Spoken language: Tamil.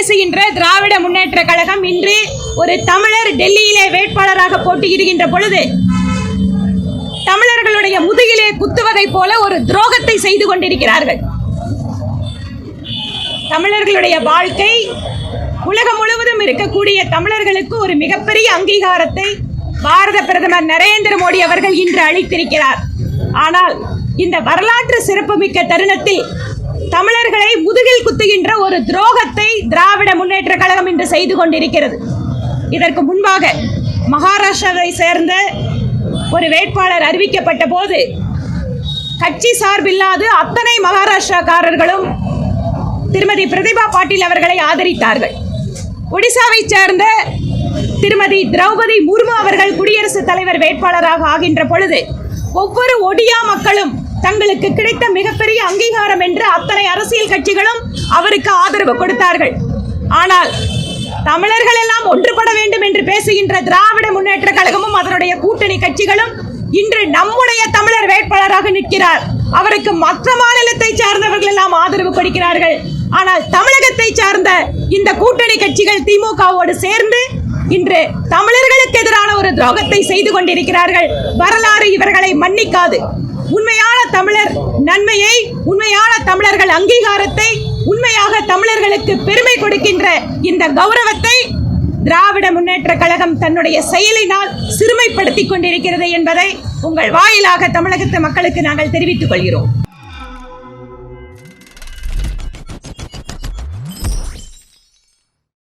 பேசுகின்ற திராவிட முன்னேற்ற கழகம் இன்று ஒரு தமிழர் டெல்லியிலே வேட்பாளராக போட்டியிடுகின்ற பொழுது தமிழர்களுடைய முதுகிலே குத்துவதை போல ஒரு துரோகத்தை செய்து கொண்டிருக்கிறார்கள். தமிழர்களுடைய வாழ்க்கை உலகம் முழுவதும் இருக்கக்கூடிய தமிழர்களுக்கு ஒரு மிகப்பெரிய அங்கீகாரத்தை பாரத பிரதமர் நரேந்திர மோடி அவர்கள் இன்று அளித்திருக்கிறார். ஆனால் இந்த வரலாற்று சிறப்புமிக்க தருணத்தில் தமிழர்களை முதுகில் குத்துகின்ற ஒரு துரோக திராவிட முன்னேற்ற கழகம் இன்று செய்து கொண்டிருக்கிறது. இதற்கு முன்பாக மகாராஷ்டிராவை சேர்ந்த ஒரு வேட்பாளர் அறிவிக்கப்பட்ட போது கட்சி சார்பில்லாது அத்தனை மகாராஷ்டிராக்காரர்களும் திருமதி பிரதிபா பாட்டீல் அவர்களை ஆதரித்தார்கள். ஒடிசாவைச் சேர்ந்த திருமதி திரௌபதி முர்மு அவர்கள் குடியரசுத் தலைவர் வேட்பாளராக ஆகின்ற பொழுது ஒவ்வொரு ஒடியா மக்களும் தங்களுக்கு கிடைத்த மிகப்பெரிய அங்கீகாரம் என்று அத்தனை அரசியல் கட்சிகளும் அவருக்கு ஆதரவு கொடுத்தார்கள். ஆனால் தமிழர்கள் எல்லாம் ஒன்றுபட வேண்டும் என்று பேசுகின்ற திராவிட முன்னேற்ற கழகமும் அதனுடைய கூட்டணி கட்சிகளும் இன்று நம்முடைய தமிழர் வேட்பாளராக நிற்கிறார். அவருக்கு மற்ற மாநிலத்தை சார்ந்தவர்கள் எல்லாம் ஆதரவு கொடுக்கிறார்கள் ஆனால் தமிழகத்தை சார்ந்த இந்த கூட்டணி கட்சிகள் திமுகவோடு சேர்ந்து இன்று தமிழர்களுக்கு எதிரான ஒரு துரோகத்தை செய்து கொண்டிருக்கிறார்கள். வரலாறு இவர்களை மன்னிக்காது. உண்மையான தமிழர் நன்மையை உண்மையான தமிழர்கள் அங்கீகாரத்தை உண்மையாக தமிழர்களுக்கு பெருமை கொடுக்கின்ற இந்த கௌரவத்தை திராவிட முன்னேற்ற கழகம் தன்னுடைய செயலினால் சிறுமைப்படுத்திக் கொண்டிருக்கிறது என்பதை உங்கள் வாயிலாக தமிழகத்து மக்களுக்கு நாங்கள் தெரிவித்துக் கொள்கிறோம்.